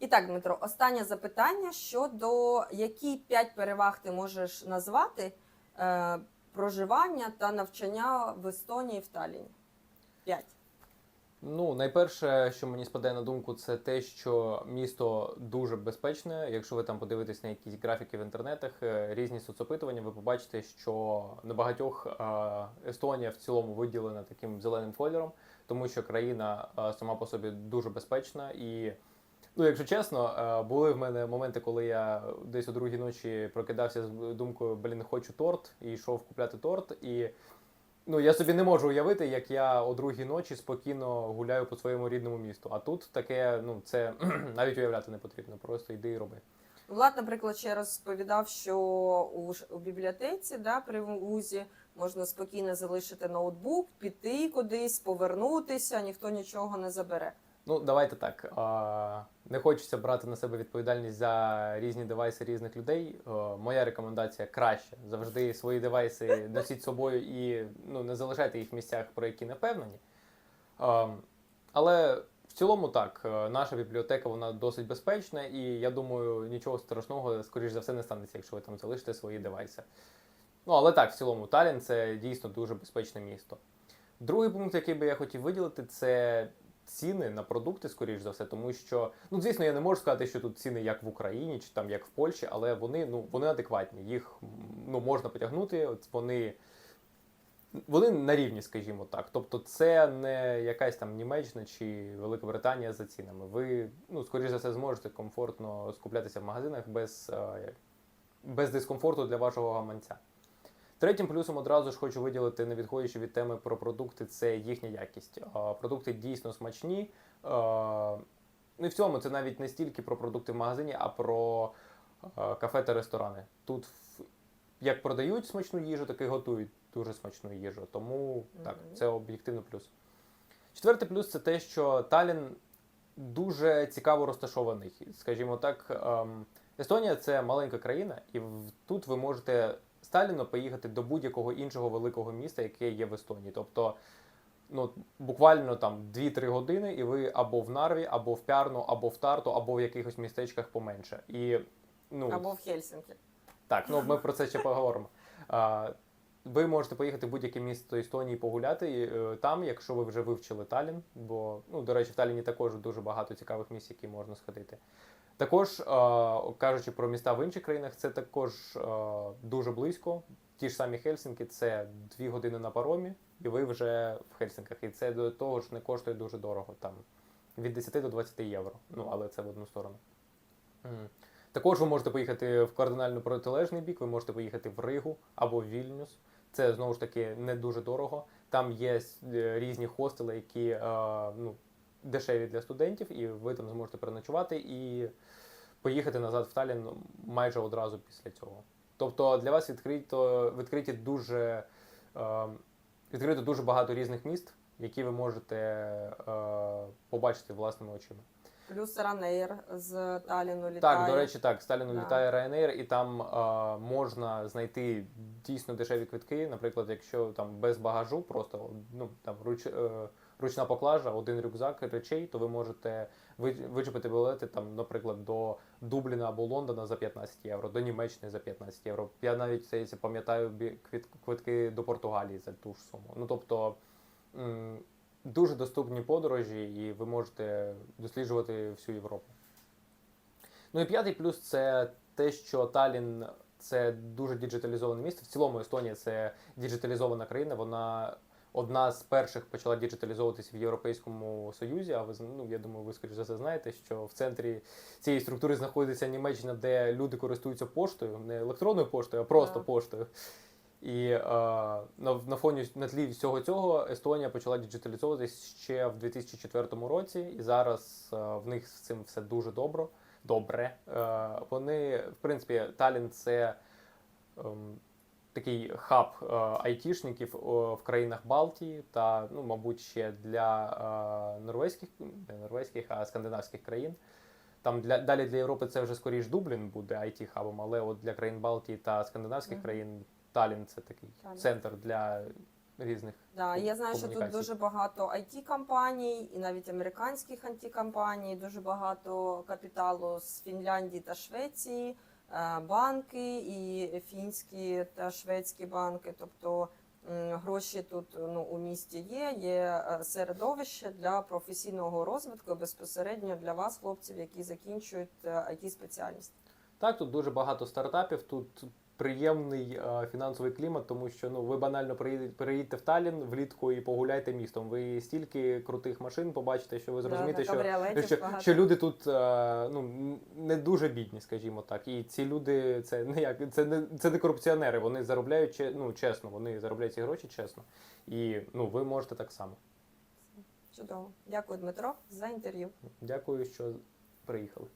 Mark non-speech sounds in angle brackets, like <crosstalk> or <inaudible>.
І так, Дмитро, останнє запитання щодо які п'ять переваг ти можеш назвати е, проживання та навчання в Естонії в Талліні? П'ять. Ну, найперше, що мені спадає на думку, це те, що місто дуже безпечне. Якщо ви там подивитесь на якісь графіки в інтернетах, е, різні соцопитування, ви побачите, що на багатьох е, Естонія в цілому виділена таким зеленим кольором, тому що країна е, сама по собі дуже безпечна і. Ну, якщо чесно, е, були в мене моменти, коли я десь о другій ночі прокидався з думкою, блін, хочу торт, і йшов купляти торт. І ну, я собі не можу уявити, як я о другій ночі спокійно гуляю по своєму рідному місту. А тут таке, ну, це <clears throat> навіть уявляти не потрібно, просто йди і роби. Влад, наприклад, ще розповідав, що у, у бібліотеці да, при вузі можна спокійно залишити ноутбук, піти кудись, повернутися, ніхто нічого не забере. Ну, давайте так. Не хочеться брати на себе відповідальність за різні девайси різних людей. Е, Моя рекомендація краще завжди свої девайси носіть з собою і ну, не залишайте їх в місцях, про які не впевнені. Ем, Але в цілому так, е, наша бібліотека вона досить безпечна, і я думаю, нічого страшного, скоріш за все, не станеться, якщо ви там залишите свої девайси. Ну, але так, в цілому, Талін це дійсно дуже безпечне місто. Другий пункт, який би я хотів виділити, це ціни на продукти, скоріш за все, тому що, ну, звісно, я не можу сказати, що тут ціни як в Україні чи там як в Польщі, але вони, ну, вони адекватні. Їх ну, можна потягнути, от вони. Вони на рівні, скажімо так. Тобто, це не якась там Німеччина чи Велика Британія за цінами. Ви, ну, скоріш за все, зможете комфортно скуплятися в магазинах без, е, без дискомфорту для вашого гаманця. Третім плюсом одразу ж хочу виділити, не відходячи від теми про продукти, це їхня якість. Продукти дійсно смачні. Ну і в цьому це навіть не стільки про продукти в магазині, а про кафе та ресторани. Тут як продають смачну їжу, так і готують дуже смачну їжу. Тому так, це об'єктивно плюс. Четвертий плюс це те, що Талін дуже цікаво розташований. Скажімо так, ем, Естонія це маленька країна, і тут ви можете з Талліну поїхати до будь-якого іншого великого міста, яке є в Естонії. Тобто, ну буквально там 2-3 години, і ви або в Нарві, або в Пярну, або в Тарту, або в якихось містечках поменше. І ну Або в Хельсінкі. так, ну ми про це ще поговоримо. А, ви можете поїхати в будь-яке місто Естонії погуляти е, там, якщо ви вже вивчили Талін, бо ну, до речі, в Таліні також дуже багато цікавих місць, які можна сходити. Також, е, кажучи про міста в інших країнах, це також е, дуже близько. Ті ж самі Хельсінки це дві години на паромі, і ви вже в Хельсінках. І це до того ж не коштує дуже дорого, там від 10 до 20 євро. Ну, але це в одну сторону. Також ви можете поїхати в кардинально протилежний бік, ви можете поїхати в Ригу або в Вільнюс. Це знову ж таки не дуже дорого. Там є е, різні хостели, які е, ну, дешеві для студентів, і ви там зможете переночувати і поїхати назад в Таллін майже одразу після цього. Тобто для вас відкрито, відкриті дуже, е, відкрито дуже багато різних міст, які ви можете побачити власними очима. Плюс Ранейр з Таліну літає. Так, до речі, так, Сталіну Да. літає Ryanair, і там е, можна знайти дійсно дешеві квитки. Наприклад, якщо там без багажу, просто ну там руч, е, ручна поклажа, один рюкзак речей, то ви можете вичепити білети там, наприклад, до Дубліна або Лондона за 15 євро, до Німеччини за 15 євро. Я навіть здається, пам'ятаю квитки до Португалії за ту ж суму. Ну тобто. Дуже доступні подорожі, і ви можете досліджувати всю Європу. Ну і п'ятий плюс це те, що Талін це дуже діджиталізоване місто. В цілому Естонія це діджиталізована країна. Вона одна з перших почала діджиталізовуватися в Європейському Союзі. А ви ну, я думаю, ви скоріш за все знаєте, що в центрі цієї структури знаходиться Німеччина, де люди користуються поштою, не електронною поштою, а просто Так. поштою. І е, на, на фоні на тлі всього цього Естонія почала діджиталізовуватись ще в 2004 році, і зараз е, в них з цим все дуже добре. Добре. Е, вони, в принципі, Талін це ем, такий хаб е, айтішників в країнах Балтії та, ну, мабуть, ще для е, норвезьких, не норвезьких, а скандинавських країн. Там для далі для Європи це вже скоріш Дублін буде it хабом але от для країн Балтії та скандинавських Мгм. країн Талін це такий Талін. центр для різних. Да, я знаю, що тут дуже багато it компаній і навіть американських антикомпаній, дуже багато капіталу з Фінляндії та Швеції, е, банки і фінські та шведські банки. Тобто гроші тут ну, у місті є. Є е, середовище для професійного розвитку безпосередньо для вас, хлопців, які закінчують it спеціальність. Так, тут дуже багато стартапів, тут приємний е, фінансовий клімат, тому що ну ви банально приїдете, приїдете в Таллін влітку і погуляйте містом. Ви стільки крутих машин побачите, що ви зрозумієте, що, що, що люди тут е, ну не дуже бідні, скажімо так. І ці люди це не як це не це не корупціонери. Вони заробляють ну, чесно. Вони заробляють ці гроші чесно. І ну ви можете так само. Чудово. Дякую, Дмитро, за інтерв'ю. Дякую, що приїхали.